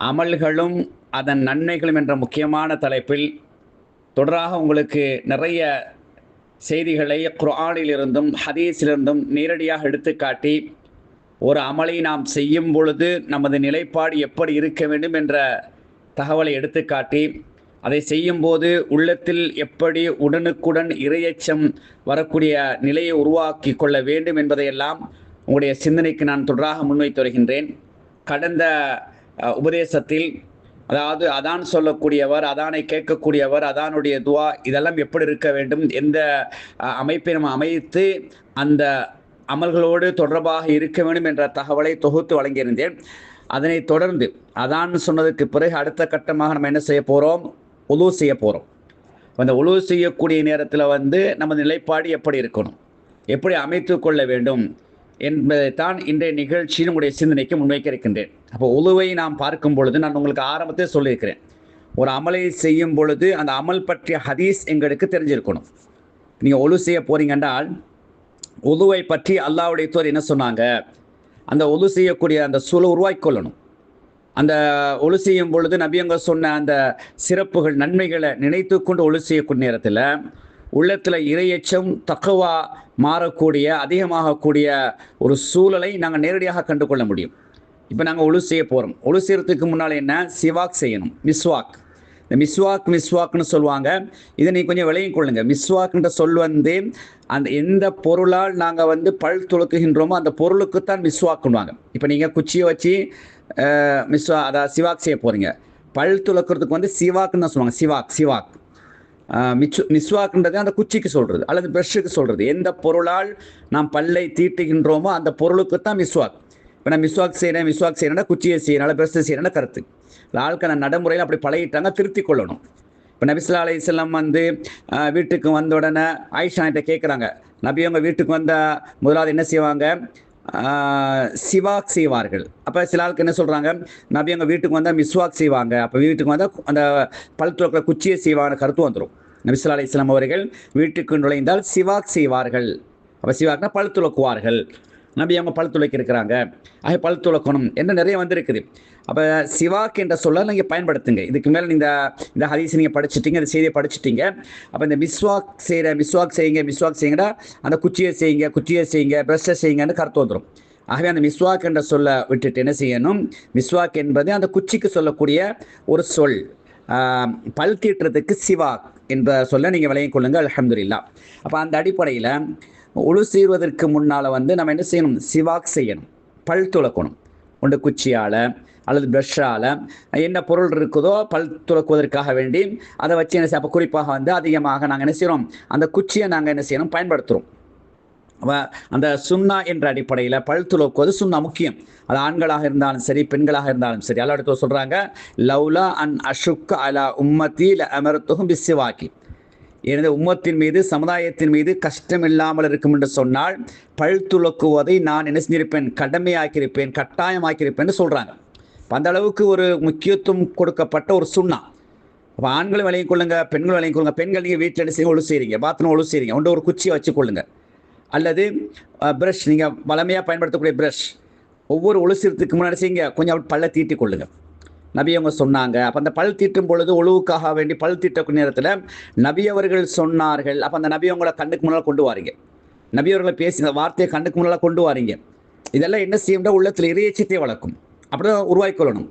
அமல்களும் அதன் நன்மைகளும் என்ற முக்கியமான தலைப்பில் தொடராக உங்களுக்கு நிறைய செய்திகளை குரானிலிருந்தும் ஹதீஸிலிருந்தும் நேரடியாக எடுத்துக்காட்டி ஒரு அமலை நாம் செய்யும் பொழுது நமது நிலைப்பாடு எப்படி இருக்க வேண்டும் என்ற தகவலை எடுத்துக்காட்டி அதை செய்யும்போது உள்ளத்தில் எப்படி உடனுக்குடன் இரையச்சம் வரக்கூடிய நிலையை உருவாக்கி கொள்ள வேண்டும் என்பதையெல்லாம் உங்களுடைய சிந்தனைக்கு நான் தொடராக முன்வைத்து வருகின்றேன். கடந்த உபதேசத்தில் அதாவது அதான் சொல்லக்கூடியவர் அதானை கேட்கக்கூடியவர் அதானுடைய துவா இதெல்லாம் எப்படி இருக்க வேண்டும் எந்த அமைப்பை நம்ம அமைத்து அந்த அமல்களோடு தொடர்பாக இருக்க வேண்டும் என்ற தகவலை தொகுத்து வழங்கியிருந்தேன். அதனைத் தொடர்ந்து அதான் சொன்னதுக்கு பிறகு அடுத்த கட்டமாக நம்ம என்ன செய்ய போகிறோம் உலு செய்ய போகிறோம் அந்த உலு செய்யக்கூடிய நேரத்தில் வந்து நமது நிலைப்பாடு எப்படி இருக்கணும்? எப்படி அமைத்து கொள்ள வேண்டும்? என்பதைத்தான் இன்றைய நிகழ்ச்சியின் உங்களுடைய சிந்தனைக்கு முன்வைக்க இருக்கின்றேன். அப்போ உழுவை நாம் பார்க்கும் பொழுது நான் உங்களுக்கு ஆரம்பத்தை சொல்லியிருக்கிறேன். ஒரு அமலை செய்யும் பொழுது அந்த அமல் பற்றிய ஹதீஸ் எங்களுக்கு தெரிஞ்சிருக்கணும். நீங்கள் ஒழு செய்ய போறீங்கன்றால் உழுவை பற்றி அல்லாவுடைய தோர் என்ன சொன்னாங்க? அந்த ஒழு செய்யக்கூடிய அந்த சூழலை உருவாக்கி கொள்ளணும். அந்த ஒழு செய்யும் பொழுது நபியங்க சொன்ன அந்த சிறப்புகள் நன்மைகளை நினைத்து கொண்டு ஒழு செய்யக்கூடிய நேரத்தில் உள்ளத்தில் இரையச்சம் தக்கவா மாறக்கூடிய அதிகமாகக்கூடிய ஒரு சூழலை நாங்கள் நேரடியாக கண்டு கொள்ள முடியும். இப்போ நாங்கள் ஒழு செய்ய போகிறோம் ஒழு செய்யறதுக்கு முன்னால் என்ன? சிவாக் செய்யணும். மிஸ்வாக். இந்த மிஸ்வாக் மிஸ்வாக்னு சொல்லுவாங்க. இதை நீ கொஞ்சம் விளையும் கொள்ளுங்க. மிஸ்வாக்ன்ற சொல் வந்து அந்த எந்த பொருளால் நாங்கள் வந்து பல் துளக்குகின்றோமோ அந்த பொருளுக்கு தான் மிஸ்வாக்குன்னுவாங்க. இப்போ நீங்கள் குச்சியை வச்சு மிஸ்வா அதாவது சிவாக் செய்ய போகிறீங்க பல் துளக்குறதுக்கு வந்து சிவாக்குன்னு தான் சொல்லுவாங்க. சிவாக் சிவாக். மிச்சு மிஸ்வாக்குன்றது அந்த குச்சிக்கு சொல்கிறது அல்லது ப்ரஷ்ஷுக்கு சொல்கிறது எந்த பொருளால் நாம் பல்லை தீட்டுகின்றோமோ அந்த பொருளுக்கு தான் மிஸ்வாக். இப்போ நான் மிஸ்வாக் செய்கிறேன் மிஸ்வாக் செய்கிறேன்னா குச்சியை செய்யறனால பிரசு செய்யறேன்னா கருத்து. இல்லை ஆட்கள் நடைமுறையில் அப்படி பழகிட்டாங்க திருத்தி கொள்ளணும். இப்போ நபிசுல்லா அலி இஸ்லாம் வந்து வீட்டுக்கு வந்த உடனே ஆயிஷா கிட்ட கேட்குறாங்க நபி அவங்க வீட்டுக்கு வந்த முதலாவது என்ன செய்வாங்க? சிவாக் செய்வார்கள். அப்போ சில ஆளுக்கு என்ன சொல்கிறாங்க நபி அவங்க வீட்டுக்கு வந்தால் மிஸ்வாக் செய்வாங்க. அப்போ வீட்டுக்கு வந்தால் அந்த பல் துறக்கிற குச்சியை செய்வாங்க கருத்து வந்துடும் நபிசுல்லா அலி இஸ்லாம் அவர்கள் வீட்டுக்கு நுழைந்தால் சிவாக் செய்வார்கள். அப்போ சிவாக்னா பழுத்துலக்குவார்கள் நபி அவங்க பல் இருக்கிறாங்க ஆக பல் துளக்கணும். என்ன நிறைய வந்திருக்குது. அப்போ சிவாக் என்ற சொல்ல நீங்கள் பயன்படுத்துங்க. இதுக்கு மேலே இந்த இந்த ஹதீஸ் நீங்கள் படிச்சிட்டீங்க இந்த செய்தியை படிச்சிட்டீங்க. அப்போ இந்த மிஸ்வாக் செய்கிற மிஸ்வாக் செய்யுங்க மிஸ்வாக் செய்யுங்கடா அந்த குச்சியை செய்யுங்க குச்சியை செய்யுங்க ப்ரெஷ்ஷை செய்யுங்கன்னு கருத்து வந்துடும் ஆகவே அந்த மிஸ்வாக் என்ற சொல்ல விட்டுட்டு என்ன செய்யணும்? மிஸ்வாக் என்பது அந்த குச்சிக்கு சொல்லக்கூடிய ஒரு சொல். பல் தீட்டுறதுக்கு சிவாக் என்ற சொல்ல நீங்கள் விளங்கிக் கொள்ளுங்க அப்போ அந்த அடிப்படையில் உழு சீர்வதற்கு முன்னால் வந்து நம்ம என்ன செய்யணும்? சிவாக் செய்யணும். பல் துளக்கணும் உண்டு குச்சியால் அல்லது ப்ரஷ்ஷால் என்ன பொருள் இருக்குதோ பல் துளக்குவதற்காக வேண்டி அதை வச்சு என்ன செய்ய அப்போ குறிப்பாக வந்து அதிகமாக நாங்கள் என்ன செய்கிறோம் அந்த குச்சியை நாங்கள் என்ன செய்யணும்? பயன்படுத்துகிறோம் அந்த சுண்ணா என்ற அடிப்படையில் பல் துளக்குவது சுண்ணா முக்கியம். அது ஆண்களாக இருந்தாலும் சரி பெண்களாக இருந்தாலும் சரி. அல்ல இடத்துல சொல்கிறாங்க லவ்லா அன் அஷுக் அலா உம்மத்தி ல அமர்த்துகும் பிசிவாக்கி. எனது உம்மத்தின் மீது சமுதாயத்தின் மீது கஷ்டம் இல்லாமல் இருக்கும் என்று சொன்னால் பல் துளக்குவதை நான் என்ன செஞ்சிருப்பேன்? கடமையாக்கியிருப்பேன் கட்டாயமாக்கியிருப்பேன்னு சொல்கிறாங்க அந்த அளவுக்கு ஒரு முக்கியத்துவம் கொடுக்கப்பட்ட ஒரு சுண்ணா. அப்போ ஆண்களும் விலையும் கொள்ளுங்க பெண்களும் விலையும் கொள்ளுங்க. பெண்கள் நீங்கள் வீட்டில் என்ன செய்ய ஒழு செய்கிறீங்க பாத்ரூம் ஒழு செய்கிறீங்க ஒன்று ஒரு குச்சியை வச்சு கொள்ளுங்க. அல்லது ப்ரஷ் நீங்கள் வளமையாக பயன்படுத்தக்கூடிய ப்ரஷ் ஒவ்வொரு ஒழுசிறதுக்கு முன்னாடி செய்யுங்க? கொஞ்சம் அப்படி பல்ல தீட்டி கொள்ளுங்க. நபி அவங்க சொன்னாங்க. அப்போ அந்த பல் தீட்டும் பொழுது ஒழுவுக்காக வேண்டி பல் தீட்டக்கூடிய நேரத்தில் நபி அவர்கள் சொன்னார்கள். அப்போ அந்த நபி அவங்கள கண்ணுக்கு முன்னால் கொண்டு வாரீங்க. நபி அவர்களை பேசி இந்த வார்த்தையை கண்ணுக்கு முன்னால் கொண்டு வாரீங்க. இதெல்லாம் என்ன செய்யும்னா உள்ளத்தில் இறையச்சத்தை வளர்க்கும். அப்படிதான் உருவாக்கி கொள்ளணும்.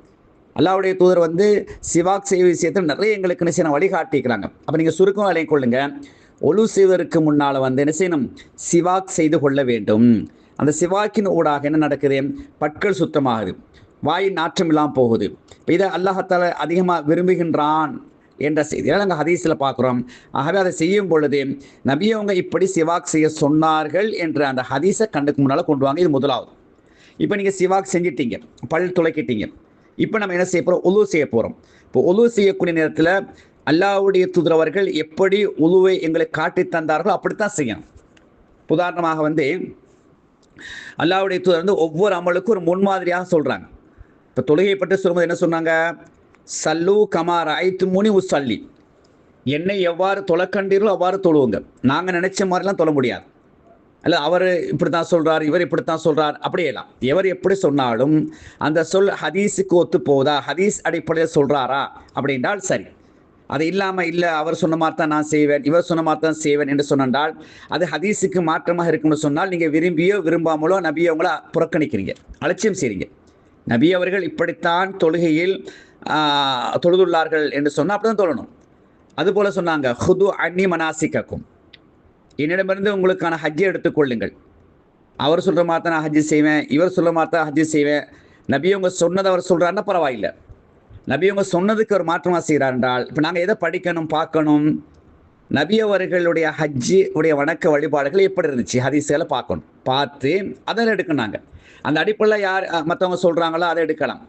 அல்லாவுடைய தூதர் வந்து சிவாக் செய்வ விஷயத்தில் நிறைய எங்களுக்கு என்ன செய்யணும் வழிகாட்டிக்கிறாங்க. அப்போ நீங்கள் சுருக்கம் விலை கொள்ளுங்க. ஒழு செய்வதற்கு முன்னால் வந்து என்ன செய்யணும்? சிவாக் செய்து கொள்ள வேண்டும். அந்த சிவாக்கின் ஊடாக என்ன நடக்குது? பற்கள் சுத்தமாகுது. வாயின் நாற்றம் இல்லாமல் போகுது. இப்போ இதை அல்லாஹத்தால அதிகமாக விரும்புகின்றான் என்ற செய்தியை நாங்கள் ஹதீஸில் பார்க்குறோம். ஆகவே அதை செய்யும் பொழுது நபியவங்க இப்படி சிவாக் செய்ய சொன்னார்கள் என்ற அந்த ஹதீஸை கண்டுக்கு முன்னால் கொண்டு வாங்க. இது முதலாவது. இப்போ நீங்கள் சிவாக் செஞ்சிட்டீங்க. பல் துளைக்கிட்டீங்க. இப்போ நம்ம என்ன செய்ய போகிறோம் உழு செய்ய போகிறோம் இப்போ உழு செய்யக்கூடிய நேரத்தில் அல்லாவுடைய தூதரவர்கள் எப்படி உழுவை எங்களுக்கு காட்டி தந்தார்களோ அப்படித்தான் செய்யணும். உதாரணமாக வந்து அல்லாவுடைய தூதர் வந்து ஒவ்வொரு அமலுக்கும் ஒரு முன்மாதிரியாக சொல்கிறாங்க இப்போ தொழுகை பற்றி சொல்லும்போது என்ன சொன்னாங்க? சல்லு கமார் ஐத்து முனி உசல்லி. என்னை எவ்வாறு தொலைக்கண்டீர்களோ அவ்வாறு தொழுவுங்க நாங்கள் நினைச்ச மாதிரிலாம் தொழ முடியாது. அல்ல அவர் இப்படி தான் சொல்றார் இவர் இப்படி தான் சொல்றார் அப்படியெல்லாம் எவர் எப்படி சொன்னாலும் அந்த சொல் ஹதீஸுக்கு ஒத்து போதா ஹதீஸ் அடிப்படையில் சொல்றாரா? அப்படின்றால் சரி. அது இல்லாமல் இல்லை அவர் சொன்ன மாதிரி தான் நான் செய்வேன் இவர் சொன்ன மாதிரி தான் செய்வேன் என்று சொன்னால் அது ஹதீஸுக்கு மாற்றமாக இருக்கும்னு சொன்னால் நீங்கள் விரும்பியோ விரும்பாமலோ நபியோ உங்களை புறக்கணிக்கிறீங்க அலட்சியம் செய்றீங்க. நபி அவர்கள் இப்படித்தான் தொழுகையில் தொழுதுள்ளார்கள் என்று சொன்னால் அப்படி தான் தொழணும். அதுபோல சொன்னாங்க ஹுது அன்னி மனாசிக்கக்கும் என்னிடமிருந்து உங்களுக்கான ஹஜ்ஜை எடுத்துக்கொள்ளுங்கள் அவர் சொல்கிற மாதிரி தான் நான் ஹஜ்ஜி செய்வேன் இவர் சொல்கிற மாதிரி தான் ஹஜ்ஜி செய்வேன். நபி அவங்க சொன்னதை அவர் சொல்கிறாருன்னா பரவாயில்லை. நபி அவங்க சொன்னதுக்கு ஒரு மாற்றமாக செய்கிறார் என்றால் இப்போ நாங்கள் எதை படிக்கணும் பார்க்கணும்? நபி அவர்களுடைய ஹஜ்ஜி உடைய வணக்க வழிபாடுகள் எப்படி இருந்துச்சு? ஹதீஸ்களை பார்க்கணும். பார்த்து அதை எடுக்கணும் நாங்கள் அந்த அடிப்படையில் யார் மற்றவங்க சொல்கிறாங்களோ அதை எடுக்கலாம்.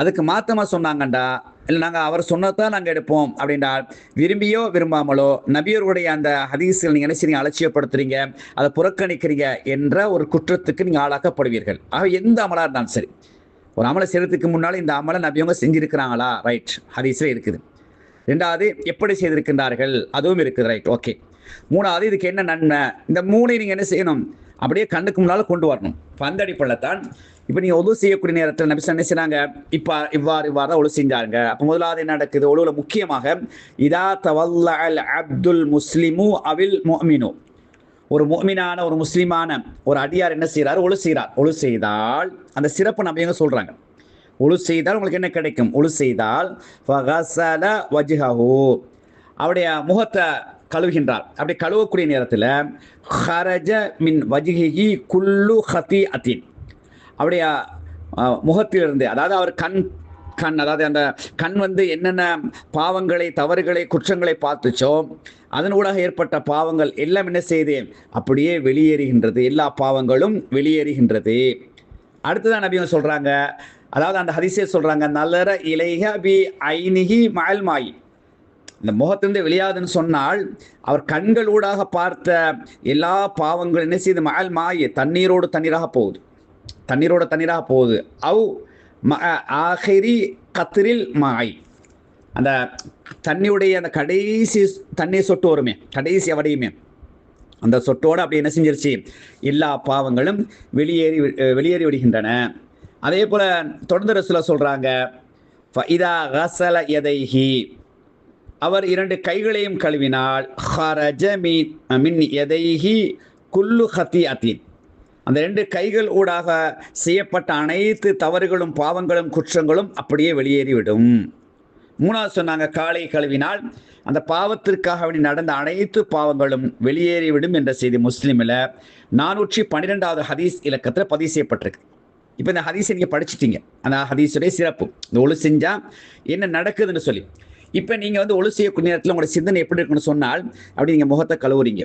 அதுக்கு மாற்றமாக சொன்னாங்கண்டா இல்லை நாங்கள் அவர் சொன்னதான் நாங்கள் எடுப்போம் அப்படின்றால் விரும்பியோ விரும்பாமலோ நபியருடைய அந்த ஹதீஸில் நீங்கள் என்ன நீங்கள் அலட்சியப்படுத்துறீங்க அதை புறக்கணிக்கிறீங்க என்ற ஒரு குற்றத்துக்கு நீங்கள் ஆளாக்கப்படுவீர்கள். ஆக எந்த அமலாக இருந்தாலும் சரி. ஒரு அமலை செய்யறதுக்கு முன்னால் இந்த அமலை நபியவங்க செஞ்சுருக்கிறாங்களா? ரைட். ஹதீஸில் இருக்குது. ரெண்டாவது எப்படி செய்திருக்கின்றார்கள்? அதுவும் இருக்குது ரைட் ஓகே மூணாவது இதுக்கு என்ன நன்மை? இந்த மூணை நீங்கள் என்ன செய்யணும்? அப்படியே கண்ணுக்கு முன்னால் கொண்டு வரணும். பந்தடிப்பள்ளத்தான் தான் இப்போ நீங்கள் ஒழு செய்யக்கூடிய நேரத்தில் நபி என்ன செய்கிறாங்க இப்போ இவ்வாறு இவ்வாறு தான் ஒழு செஞ்சாருங்க அப்போ முதலாவது என்ன நடக்குது? ஒழுவில் முக்கியமாக இதா தவல்ல அல் அப்துல் முஸ்லிமு அவில் முஅமினு. ஒரு மோமினான ஒரு முஸ்லிமான ஒரு அடியார் என்ன செய்கிறார் ஒழு செய்கிறார் ஒழு செய்தால் அந்த சிறப்பு நம்ம எங்க சொல்றாங்க? ஒழு செய்தால் உங்களுக்கு என்ன கிடைக்கும்? ஒழு செய்தால் வஜ்ஹஹு. அவருடைய முகத்தை கழுவுகின்றார். அப்படி கழுவக்கூடிய நேரத்தில் ஹரஜ மின் வஜ்ஹிஹி குல்லு ஹதி அத்தின் அவருடைய முகத்திலிருந்து அதாவது அவர் கண் கண் அதாவது அந்த கண் வந்து என்னென்ன பாவங்களை தவறுகளை குற்றங்களை பார்த்துச்சோ அதன் ஊடாக ஏற்பட்ட பாவங்கள் எல்லாம் என்ன செய்து? அப்படியே வெளியேறுகின்றது. எல்லா பாவங்களும் வெளியேறுகின்றது. அடுத்ததான் நபிங்க சொல்றாங்க அதாவது அந்த ஹரிசே சொல்றாங்க நல்லற இலைக பி ஐனிகி மயல் மாயி. இந்த முகத்திலிருந்து வெளியாதுன்னு சொன்னால் அவர் கண்களூடாக பார்த்த எல்லா பாவங்களும் என்ன செய்து மயல் மாயி தண்ணீரோடு தண்ணீராக போகுது. தண்ணீரோட தண்ணீராக போகுது. அவ் ம ஆஹிரி கத்திரில் மாய். அந்த தண்ணியுடைய அந்த கடைசி தண்ணீர் சொட்டு வருமே கடைசி அவடையுமே. அந்த சொட்டோடு அப்படி என்ன செஞ்சிருச்சு? எல்லா பாவங்களும் வெளியேறி வெளியேறி விடுகின்றன. அதே போல தொடர்ந்து ரசுல சொல்றாங்க இதா எதைஹி அவர் இரண்டு கைகளையும் கழுவினால் ஹரஜ மின் மின் எதைஹி குல்லு ஹத்தி அத்தீன் அந்த ரெண்டு கைகள் ஊடாக செய்யப்பட்ட அனைத்து தவறுகளும் பாவங்களும் குற்றங்களும் அப்படியே வெளியேறிவிடும். மூணாவது சொன்னாங்க காலை கழுவினால் அந்த பாவத்திற்காக நடந்த அனைத்து பாவங்களும் வெளியேறிவிடும் என்ற செய்தி முஸ்லிமில் நானூற்றி பன்னிரெண்டாவது ஹதீஸ் இலக்கத்தில் பதிவு செய்யப்பட்டிருக்கு. இப்போ இந்த ஹதீஸை நீங்கள் படிச்சிட்டீங்க. அந்த ஹதீஸுடைய சிறப்பு. இந்த ஒழு செஞ்சா என்ன நடக்குதுன்னு சொல்லி. இப்போ நீங்கள் வந்து ஒழு செய்யக்கூடிய நேரத்தில் உங்களோட சிந்தனை எப்படி இருக்குன்னு சொன்னால் அப்படி நீங்கள் முகத்தை கழுவுறீங்க.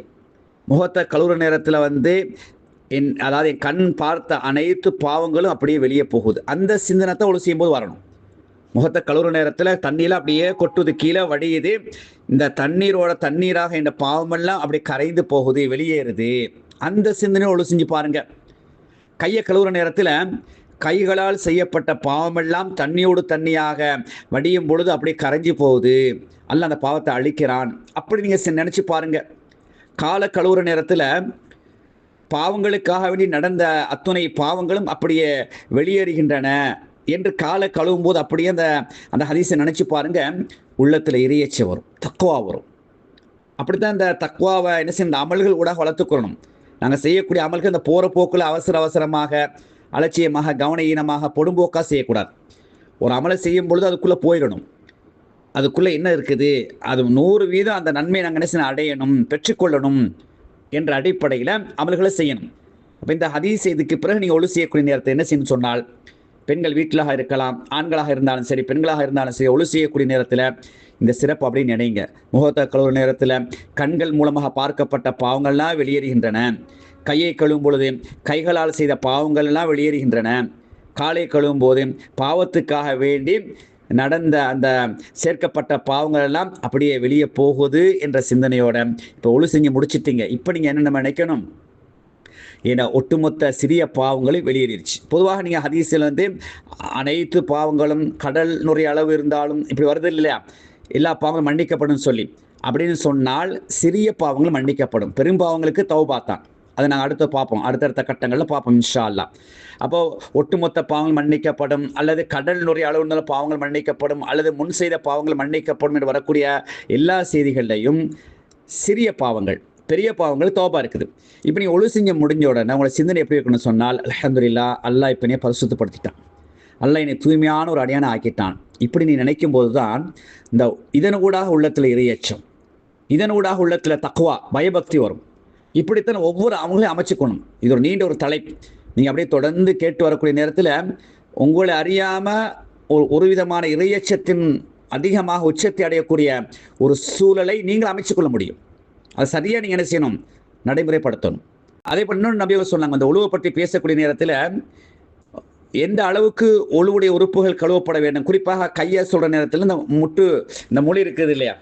முகத்தை கழுவுற நேரத்தில் வந்து என் அதாவது என் கண் பார்த்த அனைத்து பாவங்களும் அப்படியே வெளியே போகுது. அந்த சிந்தனத்தை ஒழு செய்யும்போது வரணும். முகத்தை கழுவுற நேரத்தில் தண்ணியில் அப்படியே கொட்டுது கீழே வடியுது. இந்த தண்ணீரோட தண்ணீராக இந்த பாவமெல்லாம் அப்படியே கரைந்து போகுது வெளியேறுது. அந்த சிந்தனை ஒழு செஞ்சு பாருங்கள் கையை கழுவுற நேரத்தில் கைகளால் செய்யப்பட்ட பாவமெல்லாம் தண்ணியோடு தண்ணியாக வடியும் பொழுது அப்படியே கரைஞ்சு போகுது. அல்ல அந்த பாவத்தை அழிக்கிறான். அப்படி நீங்கள் நினச்சி பாருங்க. காலை கழுவுற நேரத்தில் பாவங்களுக்காக வேண்டி நடந்த அத்துணை பாவங்களும் அப்படியே வெளியேறுகின்றன என்று காலை கழுவும் போது அப்படியே அந்த அந்த ஹதீஸை நினச்சி பாருங்க. உள்ளத்தில் இறையச்சி வரும் தக்குவா வரும். அப்படித்தான் இந்த தக்குவாவை என்ன செய்ய இந்த அமல்கள் கூட வளர்த்துக்கொள்ளணும் நாங்கள் செய்யக்கூடிய அமல்கள் இந்த போகிற போக்கில் அவசர அவசரமாக அலட்சியமாக கவன ஈனமாக பொடும்போக்காக செய்யக்கூடாது. ஒரு அமலை செய்யும் பொழுது அதுக்குள்ளே போயிடணும். அதுக்குள்ளே என்ன இருக்குது? அது நூறு வீதம் அந்த நன்மையை நாங்கள் என்ன அடையணும் பெற்றுக்கொள்ளணும் என்ற அடிப்படையில் அமல்களை செய்யணும். அப்போ இந்த ஹதீஸ் இதுக்கு பிறகு நீங்கள் ஒழு செய்யக்கூடிய நேரத்தை என்ன செய்யணும்னு சொன்னால் பெண்கள் வீட்டிலாக இருக்கலாம் ஆண்களாக இருந்தாலும் சரி பெண்களாக இருந்தாலும் சரி ஒழு செய்யக்கூடிய நேரத்தில் இந்த சிறப்பு அப்படின்னு நினைங்க. முகத்தை கழுவு நேரத்தில் கண்கள் மூலமாக பார்க்கப்பட்ட பாவங்கள்லாம் வெளியேறுகின்றன. கையை கழுவும் பொழுது கைகளால் செய்த பாவங்கள் எல்லாம் வெளியேறுகின்றன. காலை கழுவும் போது பாவத்துக்காக வேண்டி நடந்த அந்த சேர்க்கப்பட்ட பாவங்கள் எல்லாம் அப்படியே வெளியே போகுது என்ற சிந்தனையோட இப்போ ஒழு செஞ்சு முடிச்சிட்டீங்க. இப்போ நீங்கள் என்ன நினைக்கணும்? ஏன்னா ஒட்டுமொத்த சிறிய பாவங்களும் வெளியேறிடுச்சு. பொதுவாக நீங்கள் ஹதீஸில் வந்து அனைத்து பாவங்களும் கடல் நுரை அளவு இருந்தாலும் இப்படி வருது இல்லையா? எல்லா பாவங்களும் மன்னிக்கப்படும் சொல்லி. அப்படின்னு சொன்னால் சிறிய பாவங்கள் மன்னிக்கப்படும். பெரும் பாவங்களுக்கு தௌபா தான். அதை நாங்கள் அடுத்து பார்ப்போம். அடுத்தடுத்த கட்டங்களில் பார்ப்போம் இன்ஷா அல்லா அப்போ ஒட்டுமொத்த பாவங்கள் மன்னிக்கப்படும் அல்லது கடல் நுரை அளவு பாவங்கள் மன்னிக்கப்படும் அல்லது முன் செய்த பாவங்கள் மன்னிக்கப்படும் என்று வரக்கூடிய எல்லா செய்திகள்லையும் சிறிய பாவங்கள் பெரிய பாவங்கள் தோபா இருக்குது. இப்போ நீ ஒழு செஞ்ச முடிஞ்ச உடனே உங்களை சிந்தனை எப்படி இருக்குன்னு சொன்னால் அலமதுல்லா அல்லாஹ் இப்போ நீ பரிசுத்தப்படுத்திட்டான். அல்ல என்னை தூய்மையான ஒரு அடையான ஆக்கிட்டான். இப்படி நீ நினைக்கும் போது தான் இந்த இதனூடாக உள்ளத்தில் இறையச்சம் இதனூடாக உள்ளத்தில் தக்குவா பயபக்தி வரும். இப்படித்தான் ஒவ்வொரு அவங்களையும் அமைச்சுக்கணும். இது ஒரு நீண்ட ஒரு தலைப்பு. நீங்கள் அப்படியே தொடர்ந்து கேட்டு வரக்கூடிய நேரத்தில் உங்களை அறியாமல் ஒரு ஒரு விதமான இறையச்சத்தின் அதிகமாக உச்சத்தை அடையக்கூடிய ஒரு சூழலை நீங்கள் அமைச்சுக்கொள்ள முடியும். அது சரியாக நீங்கள் என்ன செய்யணும்? நடைமுறைப்படுத்தணும். அதே போல் இன்னொன்று நபிகள் சொன்னாங்க அந்த உழுவை பற்றி பேசக்கூடிய நேரத்தில் எந்த அளவுக்கு ஒழுவுடைய உறுப்புகள் கழுவப்பட வேண்டும்? குறிப்பாக கையை சொல்கிற நேரத்தில் இந்த முட்டு இந்த மொழி இருக்குது இல்லையா?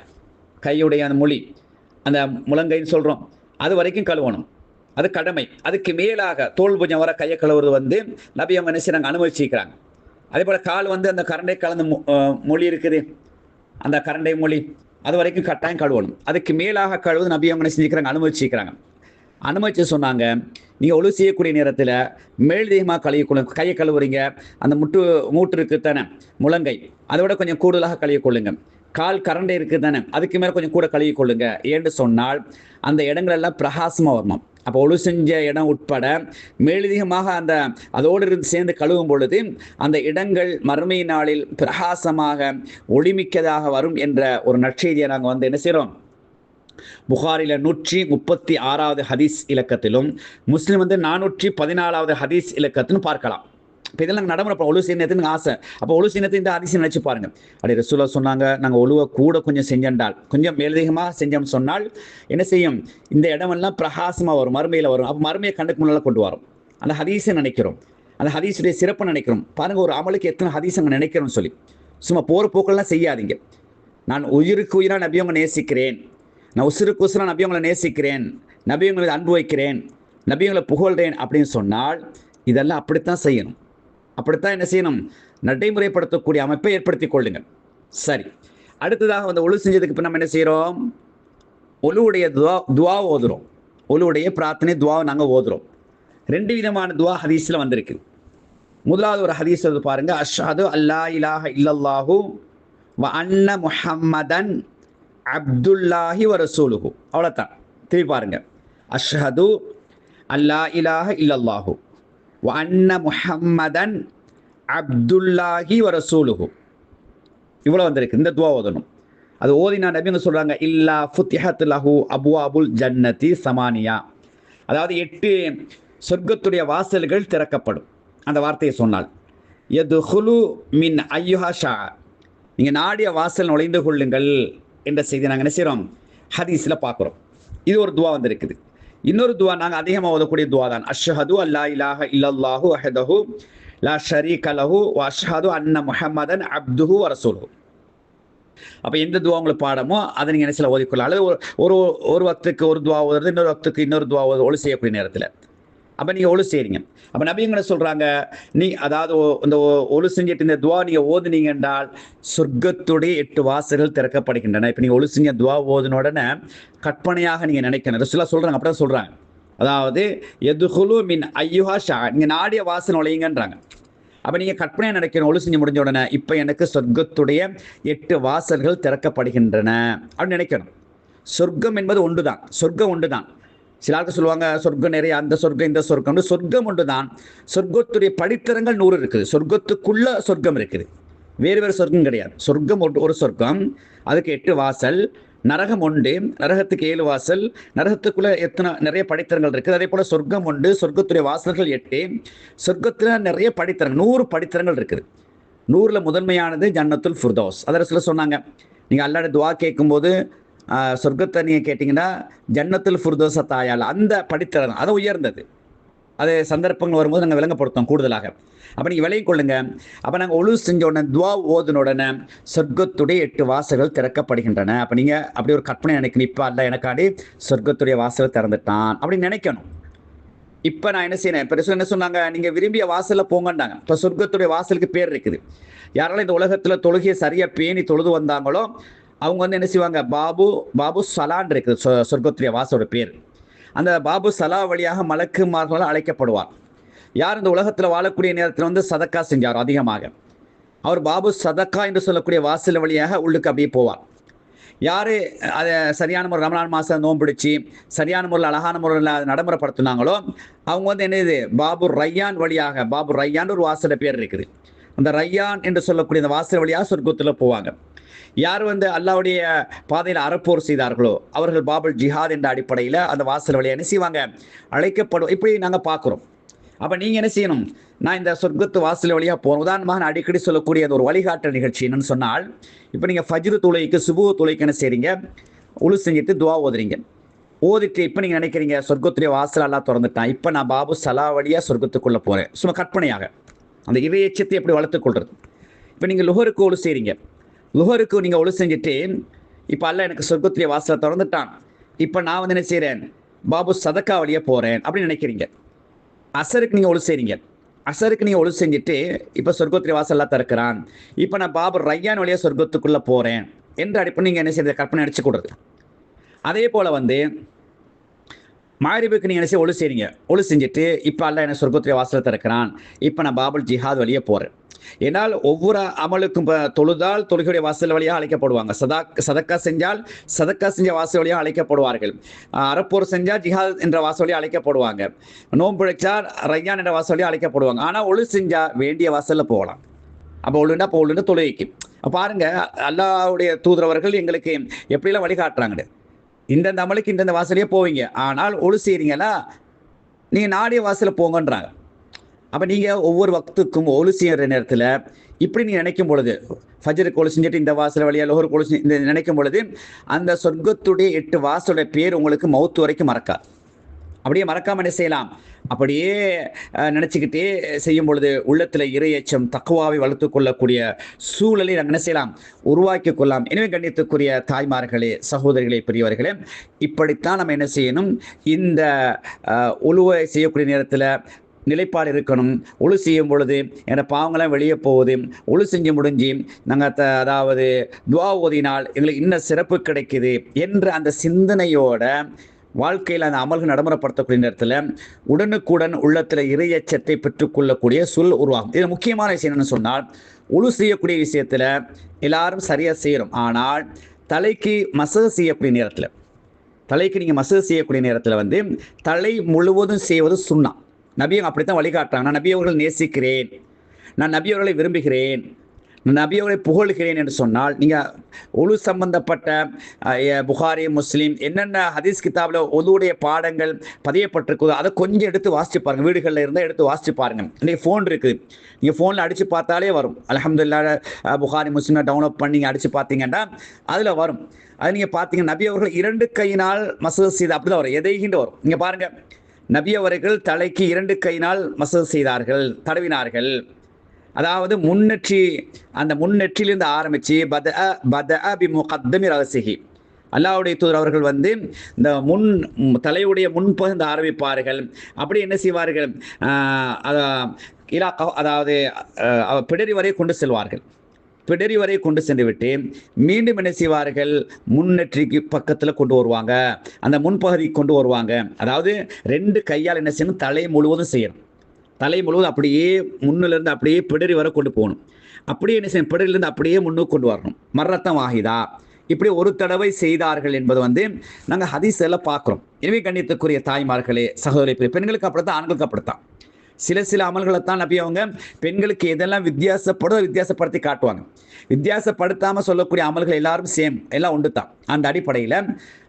கையுடைய அந்த மொழி அந்த முழங்கைன்னு சொல்கிறோம் அது வரைக்கும் கழுவணும். அது கடமை. அதுக்கு மேலாக தோல் பூஜை வர கையை கழுவுறது வந்து நபி அவங்க நினைச்சு செய்றாங்க அனுமதிச்சிக்கிறாங்க அதே போல் கால் வந்து அந்த கரண்டை கலந்த மொழி இருக்குது. அந்த கரண்டை மொழி அது வரைக்கும் கட்டாயம் கழுவணும். அதுக்கு மேலாக கழுவுது நபி அவங்க செஞ்சுக்கிறாங்க அனுமதிச்சிக்கிறாங்க அனுமதிச்சு சொன்னாங்க. நீங்கள் ஒழு செய்யக்கூடிய நேரத்தில் மேலதிகமாக கழுவிக்கொள்ளுங்க கையை கழுவுறீங்க. அந்த முட்டு மூட்டு இருக்கு தானே? முழங்கை. அதை விட கொஞ்சம் கூடுதலாக கழுவிக்கொள்ளுங்க கால் கரண்டை இருக்குது தானே? அதுக்கு மேலே கொஞ்சம் கூட கழுவிக்கொள்ளுங்க ஏன்னு சொன்னால் அந்த இடங்களெல்லாம் பிரகாசமாக வரணும். அப்போ ஒழு செஞ்ச இடம் உட்பட மேலதிகமாக அந்த அதோடு இருந்து சேர்ந்து கழுவும் பொழுது அந்த இடங்கள் மறுமை நாளில் பிரகாசமாக ஒளிமிக்கதாக வரும் என்ற ஒரு நற்செய்தியை நாங்கள் வந்து என்ன செய்கிறோம் புகாரில நூற்றி முப்பத்தி ஆறாவது ஹதீஸ் இலக்கத்திலும் முஸ்லீம் வந்து நானூற்றி பதினாலாவது ஹதீஸ் இலக்கத்திலும் பார்க்கலாம். இப்போ இதெல்லாம் நாங்கள் நடைமுறை ஒழு செய்யணுன்னு ஆசை. அப்போ ஒழு செய்யணத்தை இந்த அதிசயம் நினச்சி பாருங்க. அப்படி ரசூலா சொன்னாங்க நாங்கள் ஒழுவை கூட கொஞ்சம் செஞ்சென்றால் கொஞ்சம் மேலதிகமாக செஞ்சோம்னு சொன்னால் என்ன செய்யும்? இந்த இடமெல்லாம் பிரகாசமாக வரும் மறுமையில் வரும். அப்போ மறுமையை கண்டுக்கு முன்னால் கொண்டு வரும். அந்த ஹதீஸை நினைக்கிறோம். அந்த ஹதீஸுடைய சிறப்பை நினைக்கிறோம். பாருங்க ஒரு அமலுக்கு எத்தனை ஹதீஸ் அங்கே நினைக்கிறோம்னு சொல்லி. சும்மா போகிற போக்கெல்லாம் செய்யாதீங்க. நான் உயிருக்கு உயிராக நபியவங்க நேசிக்கிறேன். நான் உசுருக்கு உசுரா உங்களை நேசிக்கிறேன். நபியவங்களை அன்பு வைக்கிறேன். நபி உங்களை புகழ்கிறேன் அப்படின்னு சொன்னால் இதெல்லாம் அப்படித்தான் செய்யணும். அப்படித்தான் என்ன செய்யணும்? நடைமுறைப்படுத்தக்கூடிய அமைப்பை ஏற்படுத்தி கொள்ளுங்கள். சரி. அடுத்ததாக வந்து ஒழு செஞ்சதுக்கு இப்போ நம்ம என்ன செய்கிறோம் ஒழுவுடைய துவா துவா ஓதுறோம். ஒழுவுடைய பிரார்த்தனை துவாவை நாங்கள் ஓதுறோம். ரெண்டு விதமான துவா ஹதீஸில் வந்திருக்கு. முதலாவது ஒரு ஹதீஸ் வந்து பாருங்க அஷாது அல்லா இலாஹ இல்லல்லாஹூ வ அன்ன முஹம்மதன் அப்துல்லாஹி வரசூலுகு ரசூலுஹு அவ்வளோதான் திருப்பி பாருங்க. அஷ்ஹது அல்லா இலாஹ இல்லல்லாஹு. வ அன்ன முஹம்மதன் அப்துல்லாஹி வரசூலுகு இவ்வளோ வந்திருக்கு. இந்த துவா ஓதணும். அது ஓதினா நபிங்க சொல்றாங்க இல்லா ஃபுத்திஹத் லஹு அபுவாபுல் ஜன்னதி சமானியா. அதாவது எட்டு சொர்க்கத்துடைய வாசல்கள் திறக்கப்படும். அந்த வார்த்தையை சொன்னால் எது ஹுலு மின் ஐயுஹா ஷா. நீங்கள் நாடிய வாசல் நுழைந்து கொள்ளுங்கள். என்ற செய்தி நாங்கள் என்ன செய்கிறோம் ஹதீஸில் பார்க்குறோம் இது ஒரு துவா வந்திருக்குது. இன்னொரு துவா நாங்கள் அதிகமாக ஓதக்கூடிய துவா தான். அஷ்ஹது அல்லா இலாஹ இல்லல்லாஹு அஹதஹு லா ஷரீ கலஹு அஷ்ஹது அன்ன முஹம்மதன் அப்துஹு வ அப்போ எந்த துவா உங்களுக்கு பாடமோ அதை நீங்கள் என்ன சில ஓதிக்கொள்ளலாம். அல்லது ஒரு ஒரு ஒரு ஒரு துவா ஓதுறது இன்னொரு வக்துக்கு இன்னொரு துவா ஓது ஒழு செய்யக்கூடிய நேரத்தில். அப்போ நீங்கள் ஒழு செய்றீங்க. அப்போ நபியங்களை சொல்கிறாங்க நீ அதாவது இந்த ஒ- ஒழு செஞ்சுட்டு இந்த துவா நீங்கள் ஓதுனீங்க என்றால் சொர்க்கத்துடைய எட்டு வாசல்கள் திறக்கப்படுகின்றன. இப்போ நீங்கள் ஒழு செஞ்ச துவா ஓதுன உடனே கற்பனையாக நீங்கள் நினைக்கணும். ரசுல்லா சொல்கிறாங்க அப்படி தான் சொல்கிறாங்க அதாவது எதுகுலு மின் ஐயுஹா ஷா நீங்கள் நாடிய வாசல் நுழையுங்கன்றாங்க. அப்போ நீங்கள் கற்பனையாக நினைக்கணும் ஒழு செஞ்சு முடிஞ்ச உடனே இப்போ எனக்கு சொர்க்கத்துடைய எட்டு வாசல்கள் திறக்கப்படுகின்றன. அப்படின்னு நினைக்கணும். சொர்க்கம் என்பது ஒன்று தான் சொர்க்கம் ஒன்று தான் சில சொல்லுவாங்க சொர்க்கம் நிறைய அந்த சொர்க்கம் இந்த சொர்க்கம்னு சொர்க்கம் ஒன்று தான் சொர்க்கத்துடைய படித்தரங்கள் நூறு இருக்குது. சொர்க்கத்துக்குள்ள சொர்க்கம் இருக்குது. வேறு வேறு சொர்க்கம் கிடையாது. சொர்க்கம் ஒன்று ஒரு சொர்க்கம். அதுக்கு எட்டு வாசல். நரகம் உண்டு. நரகத்துக்கு ஏழு வாசல். நரகத்துக்குள்ள எத்தனை நிறைய படித்தரங்கள் இருக்குது. அதே போல சொர்க்கம் உண்டு. சொர்க்கத்துடைய வாசல்கள் எட்டு. சொர்க்கத்தில் நிறைய படித்தரங்கள் நூறு படித்தரங்கள் இருக்குது. நூறில் முதன்மையானது ஜன்னத்துல் ஃபுர்தோஸ். அதில் சில சொன்னாங்க நீங்கள் அல்லாட துவா கேட்கும்போது சொர்க்கத்தை நீங்கள் கேட்டிங்கன்னா ஜன்னத்தில் ஃபுர்தோச தாயால் அந்த படித்திறன் அது உயர்ந்தது. அது சந்தர்ப்பங்கள் வரும்போது நாங்கள் விளங்கப்படுத்தோம் கூடுதலாக. அப்போ நீங்கள் விலகி கொள்ளுங்க. அப்போ நாங்கள் ஒழு செஞ்ச உடனே துவா ஓதுன உடனே சொர்க்கத்துடைய எட்டு வாசல்கள் திறக்கப்படுகின்றன. அப்போ நீங்கள் அப்படி ஒரு கற்பனை நினைக்கணும். இப்போ அல்ல எனக்காடி சொர்க்கத்துடைய வாசல் திறந்துட்டான் அப்படின்னு நினைக்கணும். இப்போ நான் என்ன செய்யறேன்? பெருசு என்ன சொன்னாங்க? நீங்கள் விரும்பிய வாசலில் போங்கண்டாங்க இப்போ சொர்க்கத்துடைய வாசலுக்கு பேர் இருக்குது. யாராலும் இந்த உலகத்தில் தொழுகையை சரியாக பேணி தொழுது வந்தாங்களோ அவங்க வந்து என்ன செய்வாங்க? பாபு பாபு சலான் இருக்குது சொ- சொர்க்கத்துடைய வாசோட பேர். அந்த பாபு சலா வழியாக மலக்குமார்களால் அழைக்கப்படுவார். யார் இந்த உலகத்தில் வாழக்கூடிய நேரத்தில் வந்து சதக்கா செஞ்சார் அதிகமாக. அவர் பாபு சதக்கா என்று சொல்லக்கூடிய வாசல் வழியாக உள்ளுக்கு அப்படியே போவார். யார் அதை சரியான முறை ரமணான் மாதம் நோம்பிடிச்சு சரியான முறையில் அழகான முறையில் அதை நடைமுறைப்படுத்தினாங்களோ அவங்க வந்து என்னது பாபு ரையான் வழியாக பாபு ரையான் ஒரு வாசல பேர் இருக்குது. அந்த ரையான் என்று சொல்லக்கூடிய அந்த வாசல் வழியாக சொர்க்கத்தில் போவாங்க. யார் வந்து அல்லாவுடைய பாதையில் அறப்போர் செய்தார்களோ அவர்கள் பாபுல் ஜிஹாத் என்ற அடிப்படையில் அந்த வாசல் வழியாக என்ன செய்வாங்க? அழைக்கப்படும். இப்படி நாங்கள் பார்க்குறோம். அப்போ நீங்கள் என்ன செய்யணும்? நான் இந்த சொர்க்கத்து வாசல் வழியாக போகணும் உதாரணமாக நான் அடிக்கடி சொல்லக்கூடிய ஒரு வழிகாட்டல் நிகழ்ச்சி என்னன்னு சொன்னால் இப்போ நீங்கள் ஃபஜ்ரு துளைக்கு சுபு துளைக்கு என்ன செய்கிறீங்க உழு செஞ்சுட்டு துவா ஓதுறீங்க. ஓதிட்டு இப்போ நீங்கள் நினைக்கிறீங்க சொர்க்கத்துடைய வாசல் எல்லாம் திறந்துட்டான். இப்போ நான் பாபு சலா வழியாக சொர்க்கத்துக்குள்ளே போகிறேன் சும்மா கற்பனையாக. அந்த இறையச்சத்தை எப்படி வளர்த்துக்கொள்றது இப்போ நீங்கள் லுகருக்கு ஒழு செய்கிறீங்க லுகருக்கு நீங்கள் ஒழு செஞ்சுட்டு இப்போ அல்ல எனக்கு சொர்க்கத்துடைய வாசலை திறந்துட்டான். இப்போ நான் வந்து என்ன செய்கிறேன் பாபு சதக்கா வழியாக போகிறேன் அப்படின்னு நினைக்கிறீங்க. அசருக்கு நீங்கள் ஒழு செய்கிறீங்க அசருக்கு நீங்கள் ஒழு செஞ்சுட்டு இப்போ சொர்க்கத்துடைய வாசல்லாம் திறக்கிறான். இப்போ நான் பாபு ரையான் வழியாக சொர்க்கத்துக்குள்ளே போகிறேன் என்று அடிப்பு நீங்கள் என்ன செய்யறது? கற்பனை அடிச்சு கொடுறது அதே போல் வந்து மாரிபுக்கு நீங்கள் என்ன செய்ய ஒழு செய்றீங்க. ஒழு செஞ்சுட்டு இப்போ அல்ல என்ன சொர்க்கத்துடைய வாசலத்தை திறக்கிறான். இப்போ நான் பாபுல் ஜிஹாத் வழியே போகிறேன் ஏன்னால் ஒவ்வொரு அமலுக்கும் இப்போ தொழுதால் தொழுகையுடைய வாசல் வழியாக அழைக்கப்படுவாங்க. சதா சதக்கா செஞ்சால் சதக்கா செஞ்ச வாசல் வழியாக அழைக்கப்படுவார்கள். அறப்போர் செஞ்சால் ஜிஹாத் என்ற வாசல் வழியாக அழைக்கப்படுவாங்க. நோம்புழைச்சால் ரையான் என்ற வாசல் வழியாக அழைக்கப்படுவாங்க. ஆனால் ஒழு செஞ்சால் வேண்டிய வாசலில் போகலாம். அப்போ ஒழுண்டா அப்போ ஒழுண்டு தொழுகைக்கு பாருங்க அல்லாவுடைய தூதரவர்கள் எங்களுக்கு எப்படிலாம் வழிகாட்டுறாங்க இந்தந்த அமலுக்கு இந்தந்த வாசலையே போவீங்க. ஆனால் ஒழு செய்கிறீங்களா நீங்கள் நாடிய வாசலில் போங்கன்றாங்க. அப்போ நீங்கள் ஒவ்வொரு வக்துக்கும் ஒழு செய்கிற நேரத்தில் இப்படி நீ நினைக்கும் பொழுது ஃபஜருக்கு ஒழு செஞ்சுட்டு இந்த வாசல் வழியாக லோகர் ஒழு இந்த நினைக்கும் பொழுது அந்த சொர்க்கத்துடைய எட்டு வாசலுடைய பேர் உங்களுக்கு மௌத்து வரைக்கும் மறக்காது. அப்படியே மறக்காம என்ன செய்யலாம்? அப்படியே நினச்சிக்கிட்டே செய்யும் பொழுது உள்ளத்தில் இரையச்சம் தக்குவாவை வளர்த்து கொள்ளக்கூடிய சூழலை நாங்கள் என்ன செய்யலாம்? உருவாக்கி கொள்ளலாம். எனவே கண்ணியத்துக்குரிய தாய்மார்களே சகோதரிகளே பெரியவர்களே இப்படித்தான் நம்ம என்ன செய்யணும்? இந்த உழுவை செய்யக்கூடிய நேரத்தில் நிலைப்பாடு இருக்கணும். ஒழு செய்யும் பொழுது என்ற பாவங்களாம் வெளியே போகுது. ஒழு செஞ்சு முடிஞ்சு நாங்கள் த அதாவது துவா ஓதினால் எங்களுக்கு இன்னும் சிறப்பு கிடைக்குது என்ற அந்த சிந்தனையோட வாழ்க்கையில் அந்த அமல்கள் நடைமுறைப்படுத்தக்கூடிய நேரத்தில் உடனுக்குடன் உள்ளத்தில் இறையச்சத்தை பெற்றுக்கொள்ளக்கூடிய சொல் உருவாகும். இது முக்கியமான விஷயம் என்னன்னு சொன்னால் உழு செய்யக்கூடிய விஷயத்தில் எல்லாரும் சரியாக செய்கிறோம் ஆனால் தலைக்கு மசகு செய்யக்கூடிய நேரத்தில் தலைக்கு நீங்கள் மசகு செய்யக்கூடிய நேரத்தில் வந்து தலை முழுவதும் செய்வது சுண்ணா. நபியும் அப்படித்தான் வழிகாட்டுறாங்க. நான் நபியவர்கள் நேசிக்கிறேன். நான் நபியவர்களை விரும்புகிறேன். நான் நபி புகழ்கிறேன் என்று சொன்னால் நீங்கள் ஒழு சம்பந்தப்பட்ட புகாரி முஸ்லீம் என்னென்ன ஹதீஸ் கிதாபில் ஒழுடைய பாடங்கள் பதியப்பட்டிருக்குதோ அதை கொஞ்சம் எடுத்து வாசிச்சு பாருங்கள் வீடுகளில் இருந்தால் எடுத்து வாசிச்சு பாருங்கள் இன்றைக்கி ஃபோன் இருக்குது நீங்கள் ஃபோனில் அடித்து பார்த்தாலே வரும். அலமதுல்லா புகாரி முஸ்லீமை டவுன்லோட் பண்ணி நீங்கள் அடித்து பார்த்தீங்கன்னா அதில் வரும். அது நீங்கள் பார்த்தீங்க நபி அவர்கள் இரண்டு கையினால் மசூத் செய்து அப்படி தான் வரும். எதைகின்ற வரும்? நீங்கள் பாருங்கள் நபி அவர்கள் தலைக்கு இரண்டு கையினால் மசூத் செய்தார்கள். தடவினார்கள். அதாவது முன்னெற்றி அந்த முன்னெற்றிலிருந்து ஆரம்பித்து பத பத அபி முகத்தமி ரகசிகி அல்லாவுடைய தூதர் அவர்கள் வந்து இந்த முன் தலையுடைய முன்பகுந்து ஆரம்பிப்பார்கள். அப்படி என்ன செய்வார்கள்? இலா அதாவது பிடரி வரை கொண்டு செல்வார்கள். பிடரி வரை கொண்டு சென்று விட்டு மீண்டும் என்ன செய்வார்கள்? முன்னெற்றிக்கு பக்கத்தில் கொண்டு வருவாங்க. அந்த முன்பகுதி கொண்டு வருவாங்க. அதாவது ரெண்டு கையால் என்ன செய்யணும்? தலை முழுவதும் செய்யணும். தலை முழுவதும் அப்படியே முன்னிலிருந்து அப்படியே பிடரி வரை கொண்டு போகணும். அப்படியே என்ன செய்யும் பிடரிலிருந்து அப்படியே முன்னுக்கு கொண்டு வரணும். மரத்தம் வாகிதா இப்படி ஒரு தடவை செய்தார்கள் என்பது வந்து நாங்கள் ஹதீஸ் எல்லாம் பார்க்குறோம். எனவே கண்ணியத்துக்குரிய தாய்மார்களே சகோதரி பெண்களுக்கு அப்படித்தான் ஆண்களுக்கு அப்படித்தான். சில சில அமல்களை தான் நபி அவங்க பெண்களுக்கு எதெல்லாம் வித்தியாசப்படும் வித்தியாசப்படுத்தி காட்டுவாங்க. வித்தியாசப்படுத்தாமல் சொல்லக்கூடிய அமல்கள் எல்லாரும் சேம் எல்லாம் உண்டு தான் அந்த அடிப்படையில்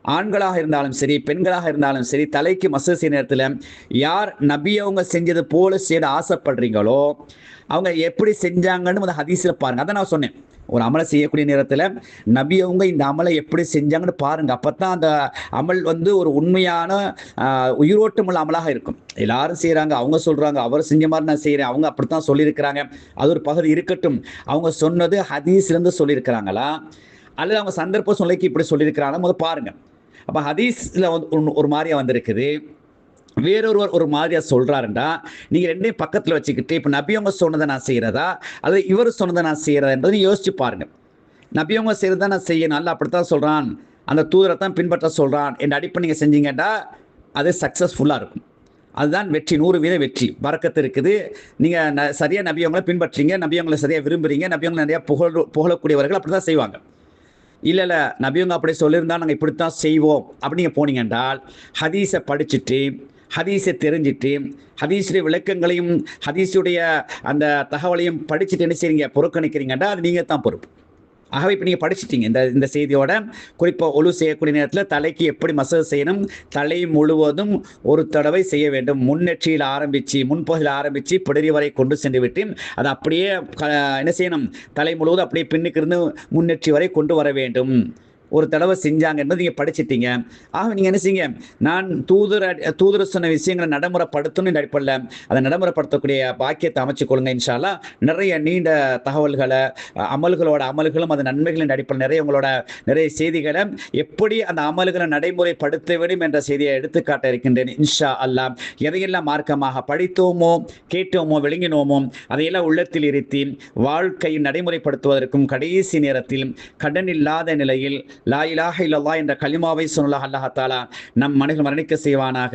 ஆண்களாக இருந்தாலும் சரி பெண்களாக இருந்தாலும் சரி தலைக்கு மசூத் செய்ய நேரத்தில் யார் நபி அவங்க செஞ்சது போல செய்ய ஆசைப்படுறீங்களோ அவங்க எப்படி செஞ்சாங்கன்னு அந்த ஹதீஸில் பாருங்கள் அதை நான் சொன்னேன். ஒரு அமலை செய்யக்கூடிய நேரத்தில் நபி அவங்க இந்த அமலை எப்படி செஞ்சாங்கன்னு பாருங்க. அப்போ தான் அந்த அமல் வந்து ஒரு உண்மையான உயிரோட்டமுள்ள அமலாக இருக்கும். எல்லாரும் செய்கிறாங்க அவங்க சொல்கிறாங்க அவர் செஞ்ச மாதிரி நான் செய்கிறேன் அவங்க அப்படித்தான் சொல்லியிருக்கிறாங்க. அது ஒரு பகுதி இருக்கட்டும். அவங்க சொன்னது ஹதீஸ்லேருந்து சொல்லியிருக்கிறாங்களா? அல்லது அவங்க சந்தர்ப்ப சொல்லைக்கு இப்படி சொல்லியிருக்கிறாங்க முதல் பாருங்க. அப்போ ஹதீஸில் வந்து ஒரு மாதிரியாக வந்திருக்குது. வேறொருவர் ஒரு மாதிரியா சொல்றாருண்டா நீங்க ரெண்டையும் பக்கத்துல வச்சுக்கிட்டு இப்ப நபியவங்க சொன்னதை நான் செய்யறதா அல்லது இவர் சொன்னதை நான் செய்யறதா என்பதை யோசிச்சு பாருங்க. நபியவங்க செய்யறதா நான் செய்யணும். அல்ல அப்படித்தான் சொல்றான். அந்த தூதரை தான் பின்பற்ற சொல்றான். என் அடிப்படை நீங்க செஞ்சீங்கடா அது சக்ஸஸ்ஃபுல்லாக இருக்கும். அதுதான் வெற்றி. நூறு வீத வெற்றி. பறக்கத்து இருக்குது. நீங்கள் ந சரியாக நபியவங்களை பின்பற்றீங்க. நபியவங்களை சரியாக விரும்புகிறீங்க நபியவங்களை நிறையா புகழ் புகழக்கூடியவர்கள் அப்படி தான் செய்வாங்க. இல்லை இல்லை நபியவங்க அப்படி சொல்லியிருந்தா நாங்கள் இப்படித்தான் செய்வோம். அப்படிங்க போனீங்க என்றால் ஹதீஸை படிச்சுட்டு ஹதீஸை தெரிஞ்சிட்டு ஹதீஸுடைய விளக்கங்களையும் ஹதீஸுடைய அந்த தகவலையும் படிச்சுட்டு என்ன செய்றீங்க? புறக்கணிக்கிறீங்கன்னா அது நீங்கள் தான் பொறுப்பு. ஆகவே இப்போ நீங்கள் படிச்சிட்டீங்க. இந்த இந்த செய்தியோட குறிப்பாக ஒழு செய்யக்கூடிய நேரத்தில் தலைக்கு எப்படி மசாஜ் செய்யணும்? தலை முழுவதும் ஒரு தடவை செய்ய வேண்டும். முன்னெற்றியில் ஆரம்பித்து முன்பகுதியில் ஆரம்பித்து பிடரி வரை கொண்டு சென்று விட்டு அதை அப்படியே என்ன செய்யணும்? தலை முழுவதும் அப்படியே பின்னுக்கு இருந்து முன்னெற்றி வரை கொண்டு வர வேண்டும். ஒரு தடவை செஞ்சாங்க என்பது நீங்கள் படிச்சிட்டீங்க. ஆக நீங்கள் என்ன செய்யுங்க? நான் தூதர் தூதர் சொன்ன விஷயங்களை நடைமுறைப்படுத்தணும் அடிப்படையில் அதை நடைமுறைப்படுத்தக்கூடிய பாக்கியத்தை அமைச்சு கொள்ளுங்க இன்ஷாலா நிறைய நீண்ட தகவல்களை அமல்களோட அமல்களும் அது நன்மைகளின் அடிப்படையில் நிறைய உங்களோட நிறைய செய்திகளை எப்படி அந்த அமல்களை நடைமுறைப்படுத்த வேண்டும் என்ற செய்தியை எடுத்துக்காட்ட இருக்கின்றேன் இன்ஷா அல்லாஹ் எதையெல்லாம் மார்க்கமாக படித்தோமோ கேட்டோமோ விளங்கினோமோ அதையெல்லாம் உள்ளத்தில் இருத்தி வாழ்க்கையை நடைமுறைப்படுத்துவதற்கும் கடைசி நேரத்தில் கடன் இல்லாத நிலையில் லா இலாஹ இல்லல்லா என்ற கலிமாவை சொன்னலாக அல்லாஹ் தாலா நம் மனிதர்கள் மரணிக்க செய்வானாக.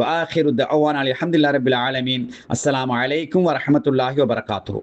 வாஹிரு தஅவானா அல்ஹம்துலில்லாஹி ரபில் ஆலமீன். அஸ்லாம் அலைக்கும் வரமத்துல்லாஹி வபரகாத்து